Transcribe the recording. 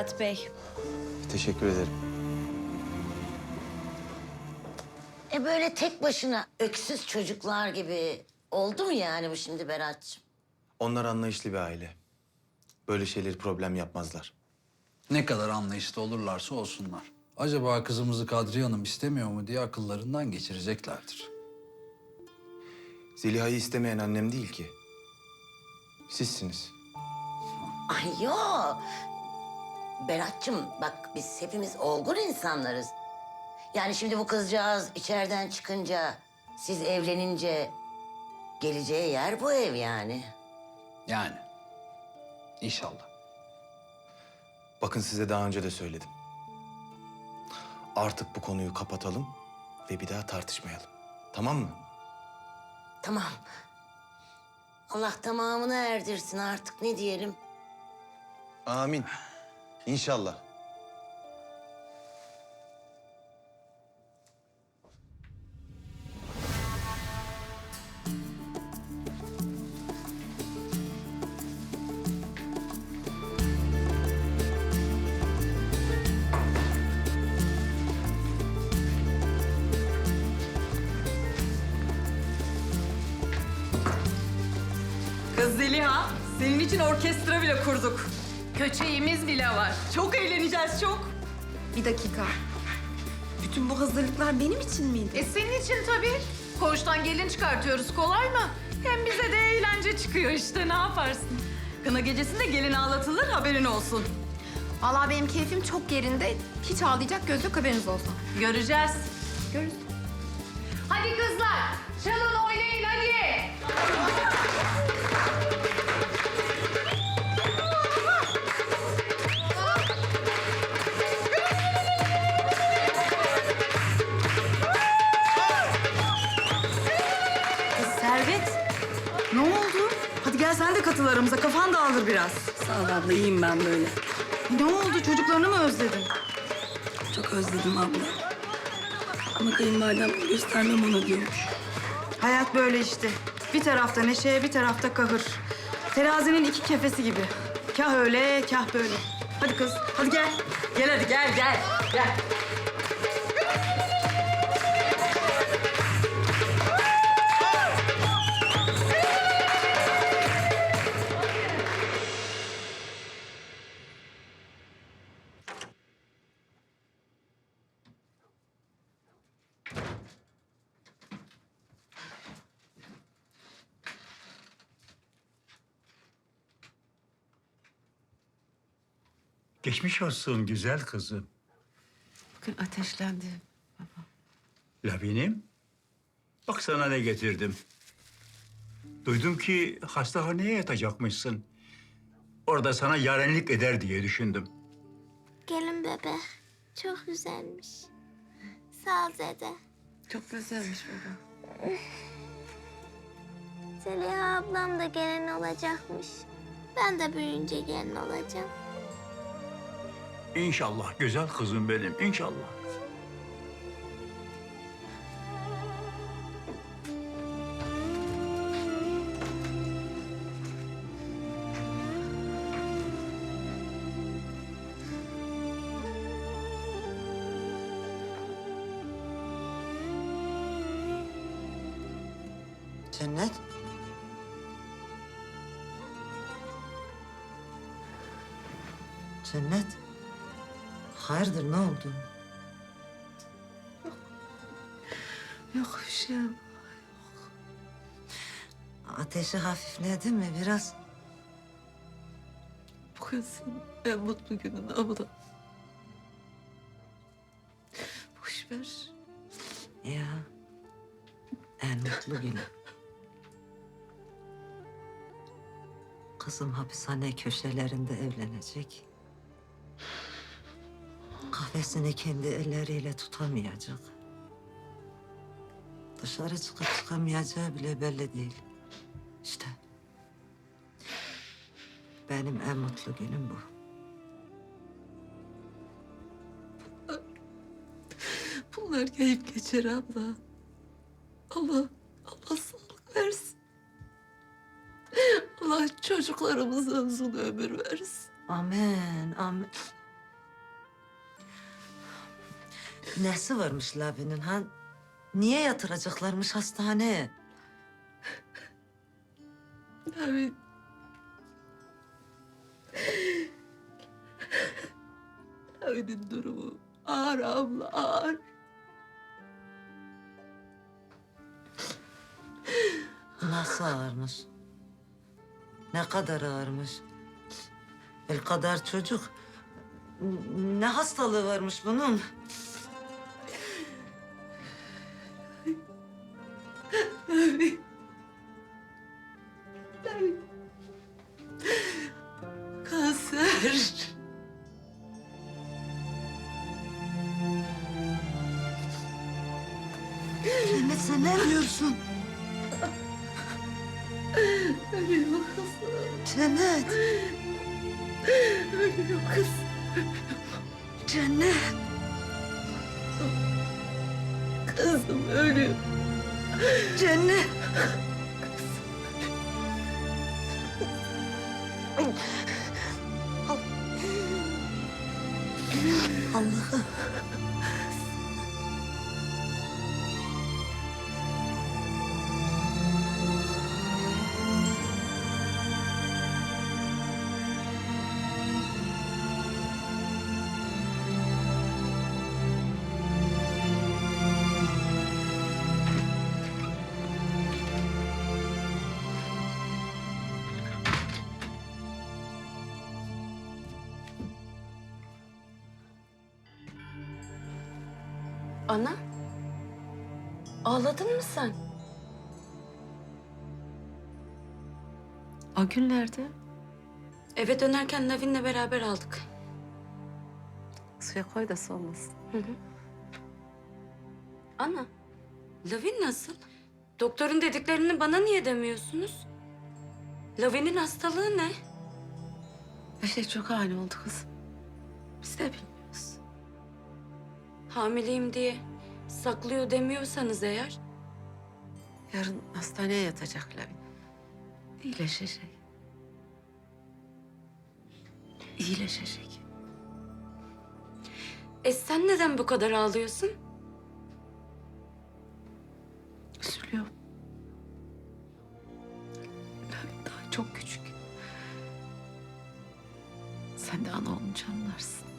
Berat Bey. Teşekkür ederim. E böyle tek başına öksüz çocuklar gibi oldu mu yani bu şimdi Berat'cığım? Onlar anlayışlı bir aile. Böyle şeyleri problem yapmazlar. Ne kadar anlayışlı olurlarsa olsunlar. Acaba kızımızı Kadriye Hanım istemiyor mu diye akıllarından geçireceklerdir. Zeliha'yı istemeyen annem değil ki. Sizsiniz. Ay yo. Berat'cığım bak biz hepimiz olgun insanlarız. Yani şimdi bu kızcağız içeriden çıkınca, siz evlenince geleceği yer bu ev yani. Yani. İnşallah. Bakın size daha önce de söyledim. Artık bu konuyu kapatalım ve bir daha tartışmayalım. Tamam mı? Tamam. Allah tamamını erdirsin artık ne diyelim. Amin. İnşallah. Kız Zeliha, senin için orkestra bile kurduk. Köçeğimiz bile var. Çok eğleneceğiz çok. Bir dakika. Bütün bu hazırlıklar benim için miydi? E senin için tabii. Koğuştan gelin çıkartıyoruz kolay mı? Hem bize de eğlence çıkıyor işte ne yaparsın? Kına gecesinde gelin ağlatılır haberin olsun. Vallahi benim keyfim çok yerinde. Hiç ağlayacak göz yok haberiniz olsun. Göreceğiz. Görürüz. Hadi kızlar, çalın oynayın hadi. Sen de katıl aramıza, kafan dağılır biraz. Sağ ol abla, iyiyim ben böyle. Ne oldu, çocuklarını mı özledin? Çok özledim abla. Ama kayınvalidem göstermem ona diyormuş. Hayat böyle işte. Bir tarafta neşe, bir tarafta kahır. Terazinin iki kefesi gibi. Kah öyle, kah böyle. Hadi kız, hadi gel. Gel hadi, gel, gel, gel. Geçmiş olsun güzel kızım. Bugün ateşlendi. Lavinim, bak sana ne getirdim. Duydum ki hastahaneye yatacakmışsın. Orada sana yarenlik eder diye düşündüm. Gelin bebe. Çok güzelmiş. Sağ ol dede. Çok güzelmiş baba. Zeliha ablam da gelin olacakmış. Ben de büyüyünce gelin olacağım. İnşallah güzel kızım benim, inşallah. Cennet. Cennet. Hayırdır ne oldu? Yok bir şey. Ateşi hafifledi mi biraz? Bu kızın en mutlu günün abla. Boş ver. Ya en mutlu günü. Kızım hapishane köşelerinde evlenecek. Kahvesini kendi elleriyle tutamayacak. Dışarı çıkıp çıkamayacağı bile belli değil. İşte benim en mutlu günüm bu. Bunlar gelip geçer abla. Allah, Allah sağlık versin. Allah çocuklarımıza uzun ömür versin. Amin, amin. Nesi varmış Lavi'nin ha? Niye yatıracaklarmış hastaneye? Lavi... Lavi'nin durumu ağır abla ağır. Nasıl ağırmış? Ne kadar ağırmış? El kadar çocuk. Ne hastalığı varmış bunun? Mehmet sen ne diyorsun? Ölüyor kızım. Cennet. Ölüyor kız. Cennet. Kızım ölüyor. Cennet. Allah'ım. Ana. Ağladın mı sen? O günlerde Eve dönerken Lavin'le beraber aldık. suya koy da soğumasın. Ana. Lavin nasıl? Doktorun dediklerini bana niye demiyorsunuz? Lavin'in hastalığı ne? Her şey çok ani oldu kızım. Biz de bilmiyoruz. Hamileyim diye saklıyor demiyorsanız eğer. Yarın hastaneye yatacak Lavin. İyileşecek. İyileşecek. E sen neden bu kadar ağlıyorsun? Üzülüyorum. Lavin daha çok küçük. Sen de ana olunca anlarsın.